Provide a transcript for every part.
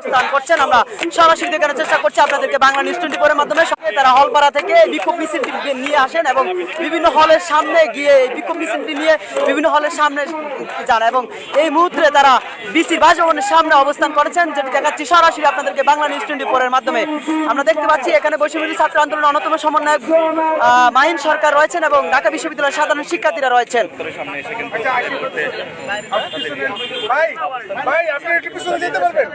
অবস্থান করছেন। আমরা সরাসরি দেখানোর চেষ্টা করছি আপনাদেরকে বাংলা নিউজ টোয়েন্টি ফোরের মাধ্যমে সঙ্গে তারা হলপাড়া থেকে বিক্ষোভ মিছিলটি নিয়ে আসেন এবং বিভিন্ন হলের সামনে গিয়ে এই বিক্ষোভ মিছিলটি নিয়ে বিভিন্ন হলের সামনে যান এবং এই মুহূর্তে তারা বিসি বাসভবনের সামনে অবস্থান করেছেন, যেটি দেখাচ্ছি সরাসরি আপনাদেরকে বাংলা নিউজ টোয়েন্টি ফোরের মাধ্যমে। আমরা দেখতে পাচ্ছি এখানে বৈষম্য ছাত্র আন্দোলন অন্যতম সমন্বয়ক মাহিন সরকার রয়েছেন এবং ঢাকা বিশ্ববিদ্যালয়ের সাধারণ শিক্ষার্থীরা রয়েছেন। ভাই ভাই, আপনি একটু পিছনে যেতে পারবেন।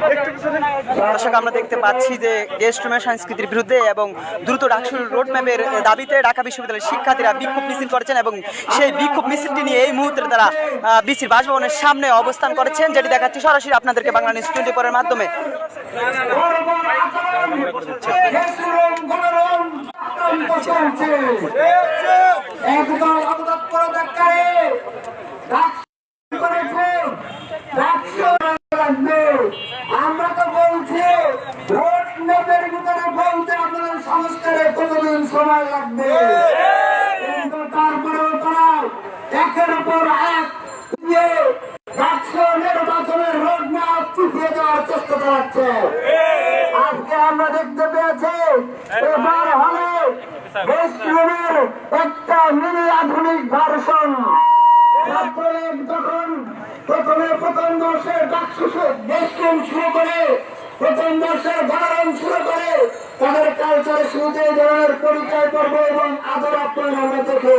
দর্শক, আমরা দেখতে পাচ্ছি যে গেস্ট রুমের সংস্কৃতির বিরুদ্ধে এবং দ্রুত ডাকসুর রোড ম্যাপের দাবিতে ঢাকা বিশ্ববিদ্যালয়ের শিক্ষার্থীরা বিক্ষোভ মিছিল করেছেন এবং সেই বিক্ষোভ মিছিলটি নিয়ে এই মুহূর্তে তারা বিসির বাসভবনের সামনে অবস্থান করেছেন, যেটি দেখাচ্ছি সরাসরি আপনাদেরকে বাংলা নিউজ টোয়েন্টি ফোরের মাধ্যমে। একদল অবদপ্তর দরকারে আমরা তো বলছি রোড ম্যাপের ভিতরে বলতে আপনাদের সংস্কারে কতদিন সময় লাগবে কিন্তু তারপরেও তারা একের উপর এক, দিয়ে রাষ্ট্র নির্বাচনের রোড ম্যাপ পিছিয়ে দেওয়ার চেষ্টা চালাচ্ছে। আজকে আমরা দেখতে পেয়েছি এবার হলে রেস্টুরেন্টের একটা মিনি আধুনিক ভার্সন। ছাত্রলীগ যখন প্রথমে প্রথম ডাকসুসে দেশক্রম শুরু করে, প্রথম বর্ষের গণরম শুরু করে, তাদের কালচারে শুরুতে ধরনের পরিচয় পর্ব এবং আদর আপ্যায়ন আমরা দেখি।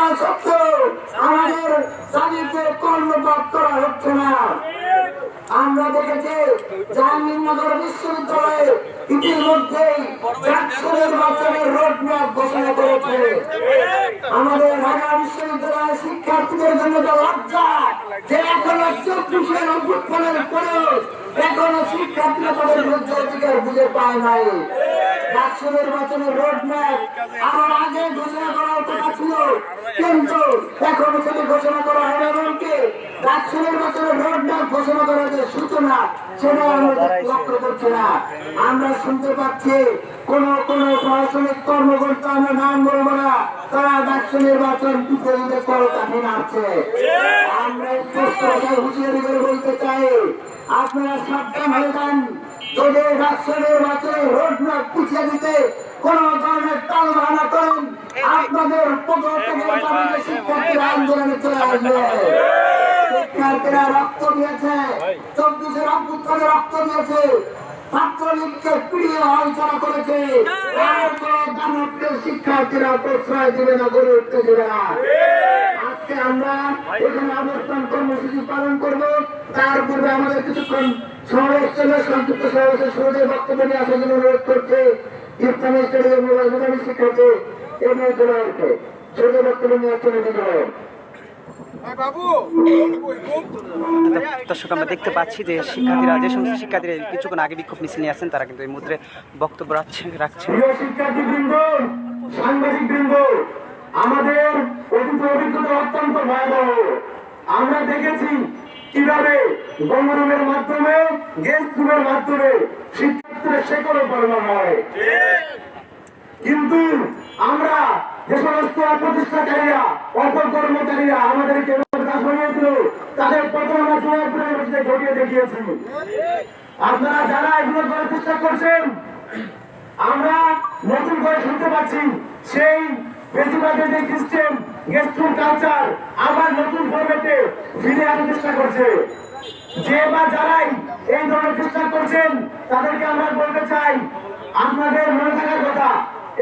করা সত্ত্বেও আমাদের দাবিতে কর্ণপাত করা হচ্ছে না। আমরা দেখেছি জাহাঙ্গীরনগর বিশ্ববিদ্যালয়ে ইতিমধ্যেই রাষ্ট্র নির্বাচনের রোডম্যাপ ঘোষণা করেছে। আমাদের ঢাকা বিশ্ববিদ্যালয়ের শিক্ষার্থীদের জন্য তো লজ্জা, যে এখনও চব্বিশের অভ্যুত্থানের পরেও এখনও শিক্ষার্থীরা তাদের অধিকার বুঝে পায় নাই। রাষ্ট্র নির্বাচনের রোডম্যাপ আমার আগে ঘোষণা আমরা শুনতে পাচ্ছি কোন কোন প্রশাসনিক কর্মকর্তা আমরা নাম বলব না। তারা রাষ্ট্র নির্বাচন নামছে আমরা বলতে চাই, আপনারা সাবধান হয়ে যান। যদি রাষ্ট্র নির্বাচনের রোডম্যাপ পিছিয়ে দিতে কোন ধরনের টাল বাহানা করেন? আপনাদের শিক্ষার্থীরা আন্দোলনে চলে আসবে। শিক্ষার্থীরা রক্ত দিয়েছে। চব্বিশের অভ্যুত্থানে রক্ত দিয়েছে। ছাত্রলীগকে পিড়িয়ে আলোচনা করেছে। তারপর শিক্ষার্থীরা প্রশ্রয় দেবে না গড়ে উঠতে দেবে না। আজকে আমরা এখানে অবস্থান কর্মসূচি পালন করব। তার পূর্বে আমাদের কিছুক্ষণ সমাবেশ চলে সংক্ষিপ্ত সমাবেশের শুরুতে বক্তব্য নিয়ে আসার জন্য অনুরোধ করছে ইসলামী স্টেডিয়াম মেধাবী শিক্ষার্থী এবং জনগণকে ছোট বক্তব্য নিয়ে চলে দিতে হবে বাবু দর্শক আমরা দেখতে পাচ্ছি যে শিক্ষার্থীরা যে সমস্ত শিক্ষার্থীরা কিছুক্ষণ আগে বিক্ষোভ মিছিল নিয়ে আসছেন তারা কিন্তু এই মুদ্রে বক্তব্য রাখছেন রাখছেন। শিক্ষার্থীবৃন্দ সাংবাদিক আমাদের অতীত অভিজ্ঞতা অত্যন্ত ভয়াবহ। আমরা দেখেছি কীভাবে গণরুমের মাধ্যমে, গেস্ট রুমের মাধ্যমে শিক্ষার্থীদের শেকড়ে পড়ানো হয়। কিন্তু আমরা যে সমস্ত প্রতিষ্ঠাকারীরা অপকর্মকারীরা আমাদেরকে বানিয়েছিল, তাদের প্রথম আমরা ঘটিয়ে দেখিয়েছি। আপনারা যারা এগুলো করার চেষ্টা করছেন, আমরা নতুন করে শুনতে পাচ্ছি, সেই বেশিরভাগের যে সিস্টেম গেস্ট কালচার আবার নতুন ফরম্যাটে ফিরে আনার চেষ্টা করছে। যে বা যারাই এই ধরনের চেষ্টা করছেন, তাদেরকে আমরা বলতে চাই, আপনাদের মনে থাকার কথা।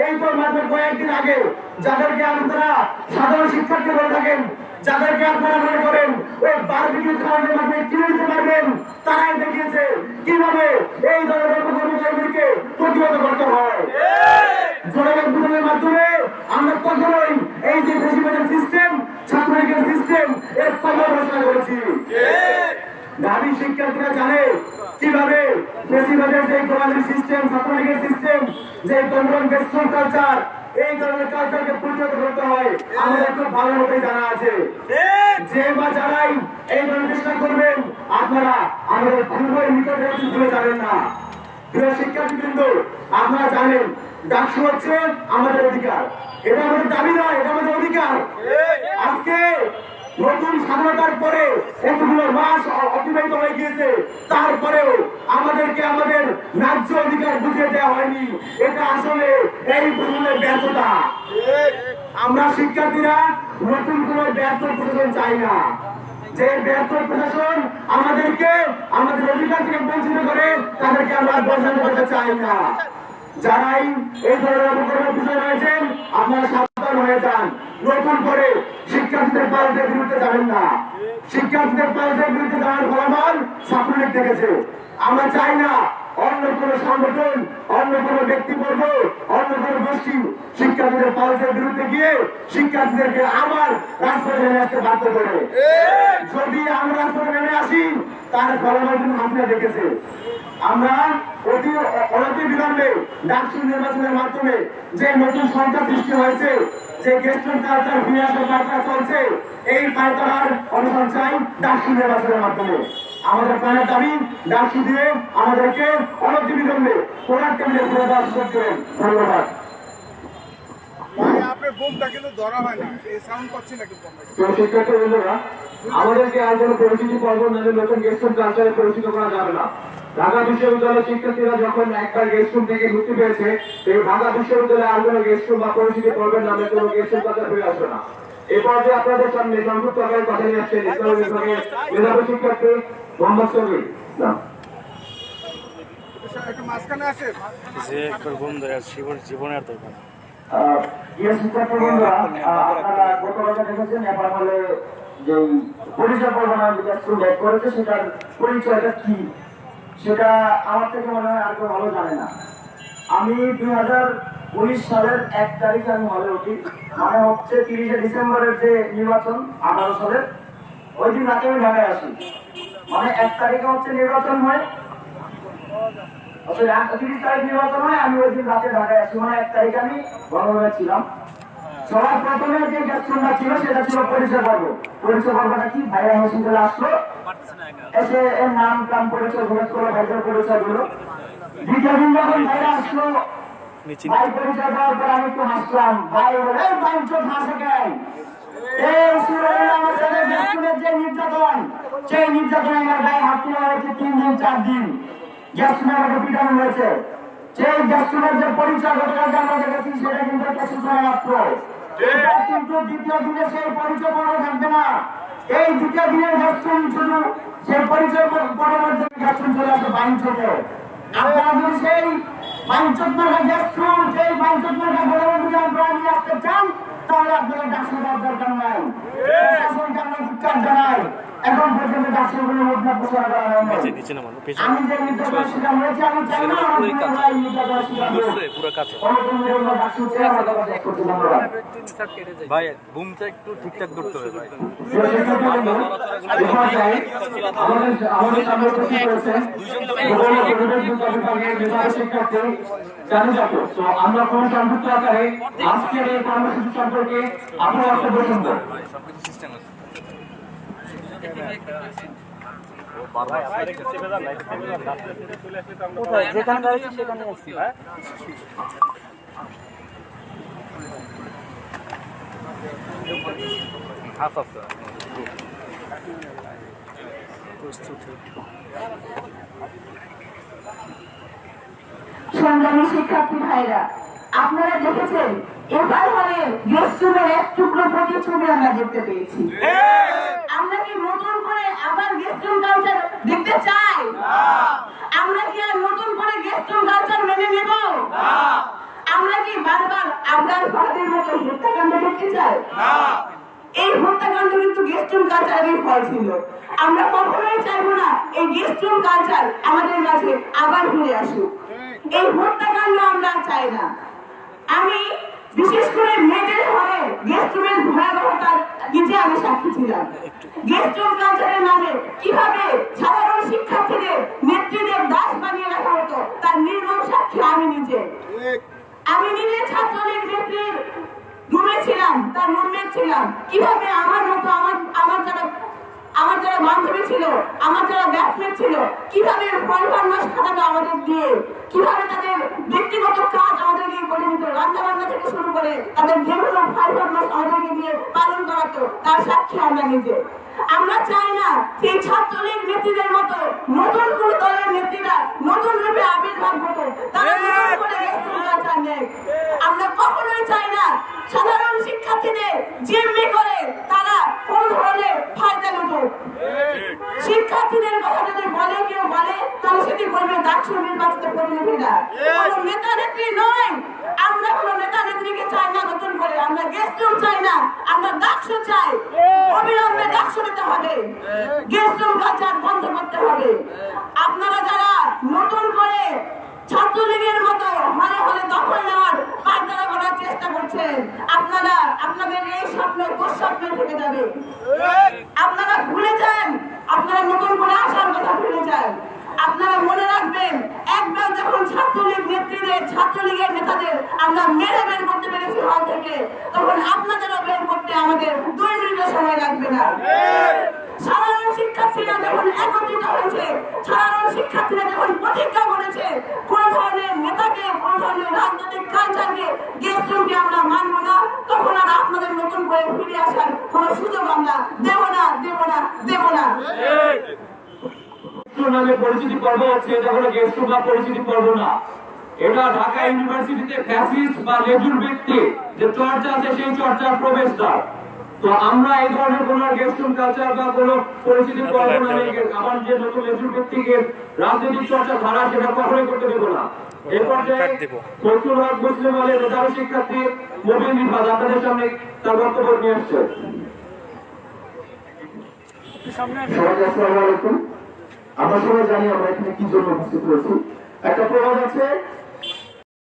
এই তো মাত্র কয়েকদিন আগে যাদেরকে আপনারা সাধারণ শিক্ষার্থী বলে থাকেন যাদেরকে আপনারা মনে করেন ওই বারবিকিউ খাওয়ানোর মাধ্যমে কিনে পারবেন তারাই দেখিয়েছে কীভাবে এই ধরনের কর্মচারীদেরকে প্রতিহত করতে হয়। মাধ্যমে আমরা কখনোই এই যে বেশিরভাগের সিস্টেম ছাত্রলীগের সিস্টেম এর ঘোষণা করেছি। দাবি শিক্ষার্থীরা জানে কীভাবে বেশিরভাগের যে গভর্নমেন্ট সিস্টেম ছাত্রলীগের সিস্টেম যে গভর্নমেন্ট বেস্ট কালচার এই ধরনের কালচারকে প্রতিহত করতে হয়। আমাদের ভালো মতো জানা আছে। যে বা যারাই এই ধরনের চেষ্টা করবেন, আপনারা আমাদের ভুলে যাবেন না। প্রিয় আপনারা জানেন হচ্ছে আমাদের অধিকার। এটা আমাদের দাবি নয়, এটা আমাদের অধিকার। আজকে নতুন স্বাধীনতার পরে এতগুলো মাস অতিবাহিত হয়ে গিয়েছে, তারপরেও আমাদেরকে আমাদের ন্যায্য অধিকার বুঝিয়ে দেওয়া হয়নি। এটা আসলে এই প্রশাসনের ব্যর্থতা। আমরা শিক্ষার্থীরা নতুন কোন ব্যর্থ প্রশাসন চাই না। যে ব্যর্থ প্রশাসন আমাদেরকে, আমাদের অধিকার থেকে বঞ্চিত করে, তাদেরকে আমরা বঞ্চন করতে চাই না। যারাই এই ধরনের অপকর্মের পিছনে রয়েছেন, আপনারা সাবধান হয়ে যান। নতুন করে শিক্ষার্থীদের পাল্টের বিরুদ্ধে যাবেন না। শিক্ষার্থীদের পাল্টের বিরুদ্ধে যাওয়ার ফলাফল ছাত্রলীগ দেখেছে। আমরা চাই না অন্য কোনো সংগঠন অন্য কোনো ব্যক্তিবর্গ অন্য কোনো গোষ্ঠী শিক্ষার্থীদের পালসের বিরুদ্ধে গিয়ে শিক্ষার্থীদেরকে আবার রাস্তায় নেমে আসতে বাধ্য করে। যদি আমরা রাস্তায় আসি, তার ফলাফল হাসিনা দেখেছে আমরা অতি অনতি বিলম্বে ডাকসু নির্বাচনের মাধ্যমে যে নতুন সংখ্যা সৃষ্টি হয়েছে, যে গেস্টন কালচার ফিরে আসার বার্তা চলছে, এই পায়তারার অনুসরণ চাই ডাকসু নির্বাচনের মাধ্যমে। আমাদের প্রাণের দাবি, ডাকসু দিয়ে আমাদেরকে অনতি বিলম্বে কোরআন টেবিলে ঘুরে দেওয়ার সুযোগ দেবেন। ধন্যবাদ। আপনার বোমটা কিন্তু ধরা হয় না। এই সাউন্ড পাচ্ছি না কিন্তু আমরা। প্রিয় শিক্ষার্থী আমাদেরকে আর কোনো পরিচিতি পর্ব নয় নতুন গেস্টুম কালচারে পরিচিত করা যাবে না। ঢাকা বিশ্ববিদ্যালয়ের শিক্ষার্থীরা যখন একবার গেস্টুম থেকে মুক্তি পেয়েছে এই ঢাকা বিশ্ববিদ্যালয়ে আর কোনো গেস্টুম বা পরিচিতি পর্বের নামে কোনো গেস্টুম কালচার ফিরে আসবে না। এ পর্যায়ে আপনাদের সামনে সংযুক্ত আকারে কথা নিয়ে আসছেন ইসলামী বিভাগের মেধাবী শিক্ষার্থী মোহাম্মদ সবির না মাঝখানে আসেন। যে একবার ঘুম জীবন জীবনে আর দেখবে না আহ, প্রিয় শিক্ষার্থী বন্ধুরা আপনারা গত বছর দেখেছেন নেপাল হলে যে পরিচয় পর্বনা স্কুল ব্যাক করেছে সেটার পরিচয়টা কি? সেটা আমার থেকে মনে হয় আর কেউ ভালো জানে না। আমি দুই হাজার উনিশ সালের এক তারিখে আমি হলে উঠি মানে হচ্ছে তিরিশে ডিসেম্বরের যে নির্বাচন আঠারো সালের ওই দিন রাতে আমি ঢাকায় আসি। মানে এক তারিখে হচ্ছে নির্বাচন হয় অর্থাৎ তিরিশ তারিখ নির্বাচন হয় আমি ওই দিন রাতে ঢাকায় আসি মানে এক তারিখ আমি গণভবনে ছিলাম। সবার প্রথমে যে গ্যাস্ট্রুমটা ছিল সেটা ছিল পরিচয় পর্ব। পরিচয় পর্বটা কি? ভাইরা হসপিটালে আসলো। এসে এর নাম টাম পরিচয় ঘোষ করল ভাইদের পরিচয়গুলো দ্বিতীয় দিন যখন ভাইরা আসলো ভাই পরিচয় দেওয়ার পর আমি একটু হাসলাম। ভাই বলে এই ভাই হাসে কেন এই সুরে আমার সাথে যে নির্যাতন সেই নির্যাতনে আমার গায়ে হাত তোলা হয়েছে তিন দিন চার দিন। পিটানো হয়েছে সেই গ্যাস্ট্রুমের যে পরিচয় গতকাল আমরা দেখেছি সেটা কিন্তু একটা সূচনা মাত্র। কিন্তু দ্বিতীয় দিনে সেই পরিচয় পর্ব থাকবে না। এই দ্বিতীয় দিনের গ্যাস্ট্রুম শুধু সেই পরিচয় পরবর্তী গ্যাস্ট্রুম চলে আসে বাইন আপনারা যদি সেই বাঞ্চত মার্কা গ্যাস্ট্রুম সেই বাঞ্চত মার্কা পরবর্তী আপনারা নিয়ে আসতে চান তাহলে ডাক্তার দরকার নাই। জানাই। এখন পর্যন্ত করা হয়নি আমি যে আমি চাই না। ভাই করতে বুমটা একটু ঠিকঠাক ধরতে হবে ভাই প্রিয় শিক্ষার্থীবৃন্দ, আমাদের- আমাদের সামনে উপস্থিত রয়েছেন ভূগোল ও পরিবেশ বিজ্ঞান বিভাগের মেধাবী শিক্ষার্থী জানু জাতক। তো আমরা কোনো সংযুক্ত আকারে আজকের এই কর্মসূচি সম্পর্কে আপনার বক্তব্য শুনব কোথায় যেখানে দাঁড়িয়েছি সেখানে আসছি আচ্ছা আচ্ছা সংগ্রামী শিক্ষার্থী ভাইরা আপনারা দেখেছেন এবার হলে এক টুকরো প্রতি ছবি আমরা দেখতে পেয়েছি। আমরা কি নতুন করে আবার গেস্টুম কালচার দেখতে চাই? আমরা কি আর নতুন করে গেস্টুম কালচার মেনে নেব? আমরা কি বারবার আপনার ভারতের মতো হত্যাকাণ্ড দেখতে চাই? এই হত্যাকাণ্ড কিন্তু গেস্টুম কালচারের ফল ছিল। আমরা কখনোই চাইব না এই গেস্টুম কালচার আমাদের মাঝে আবার ফিরে আসুক। এই হত্যাকাণ্ড আমরা চাই না। আমি বিশেষ করে মেয়েদের হয়ে গেস্টুমের ভয়াবহতার নিজে আমি সাক্ষী ছিলাম। গেস্টুম কালচারের নামে কীভাবে সাধারণ শিক্ষার্থীদের নেত্রীদের দাস বানিয়ে রাখা হতো, তার নির্মম সাক্ষী আমি নিজে। আমি নিজে ছাত্রলীগ নেত্রীর রুমে ছিলাম, তার রুমমেট ছিলাম। কীভাবে আমার মতো আমার আমার যারা আমার যারা বান্ধবী ছিল আমার যারা ব্যাটসম্যান ছিল কীভাবে পরিবার মাস খাটাতো আমাদের দিয়ে? কীভাবে তাদের ব্যক্তিগত কাজ আমাদেরকে করে নিত রান্না বান্না থেকে শুরু করে তাদের যেগুলো ফাইবার মাস আমাদেরকে দিয়ে পালন করাতো তার সাক্ষী আমরা নিজে। আমরা চাই না সেই ছাত্রলীগ নেত্রীদের মতো নতুন কোন দলের নেত্রীরা নতুন রূপে আবির্ভাব হতো। তারা আমরা কখনোই চাই না সাধারণ শিক্ষার্থীদের জিম্মি করে তারা কোন ধরনের ফায়দা লুটুক। শিক্ষার্থীদের কথা যদি বলে কেউ বলে তাহলে সেটি বলবে ডাকসু নির্বাচিত প্রতিনিধিরা কোন নেতা নেত্রী নয়। আমরা কোন নেতা নেত্রীকে চাই না নতুন করে। আমরা গেস্ট রুম চাই না। আমরা ডাকসু চাই। অবিলম্বে ডাকসু নিতে হবে। গেস্ট রুম কালচার বন্ধ করতে হবে। আপনারা যারা নতুন করে ছাত্রলীগের মতো হলে হলে দখল নেওয়ার পায়তারা করার চেষ্টা করছেন আপনারা আপনাদের এই স্বপ্ন দুঃস্বপ্নে থেকে যাবে আপনারা ভুলে যান আপনারা নতুন করে আসার কথা ভুলে যান আপনারা মনে রাখবেন একবার যখন ছাত্রলীগ নেত্রীদের ছাত্রলীগের নেতাদের আমরা মেরে বের করতে পেরেছি হল থেকে, তখন আপনাদেরও বের করতে আমাদের দুই মিনিটের সময় লাগবে না। সাধারণ শিক্ষার্থীরা যখন একত্রিত হয়েছে, সাধারণ শিক্ষার্থীরা যখন প্রতিজ্ঞা করেছে, কোন ধরনের নেতাকে, কোন ধরনের রাজনৈতিক কালচারকে গেস্ট আমরা মানব না, তখন আর আপনাদের নতুন করে ফিরে আসার কোন সুযোগ আমরা দেব না দেব না দেব না। নামে পরিচিতি পর্ব হচ্ছে এটা হলো গেস্ট পরিচিতি পর্ব না। এটা ঢাকা ইউনিভার্সিটিতে ফ্যাসিস্ট বা লেজুর ব্যক্তি যে চর্চা আছে সেই চর্চার প্রবেশদ্বার। তো আমরা এই ধরনের কোন গেস্ট কালচার বা কোন পরিচিতি পর্ব নামে আমার যে নতুন লেজুর ব্যক্তিকে রাজনৈতিক চর্চা ধারা সেটা কখনোই করতে দেবো না। এই পর্যায়ে ফজলুল হক মুসলিম আলের মেধাবী শিক্ষার্থী মোবিন রিফাত আপনাদের সামনে তার বক্তব্য নিয়ে আসছে। সবাইকে আসসালামু আলাইকুম। আমরা সবাই জানি আমরা এখানে কি জন্য উপস্থিত হয়েছি। একটা প্রবাদ আছে